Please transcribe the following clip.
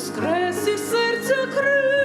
воскрес і серця крив.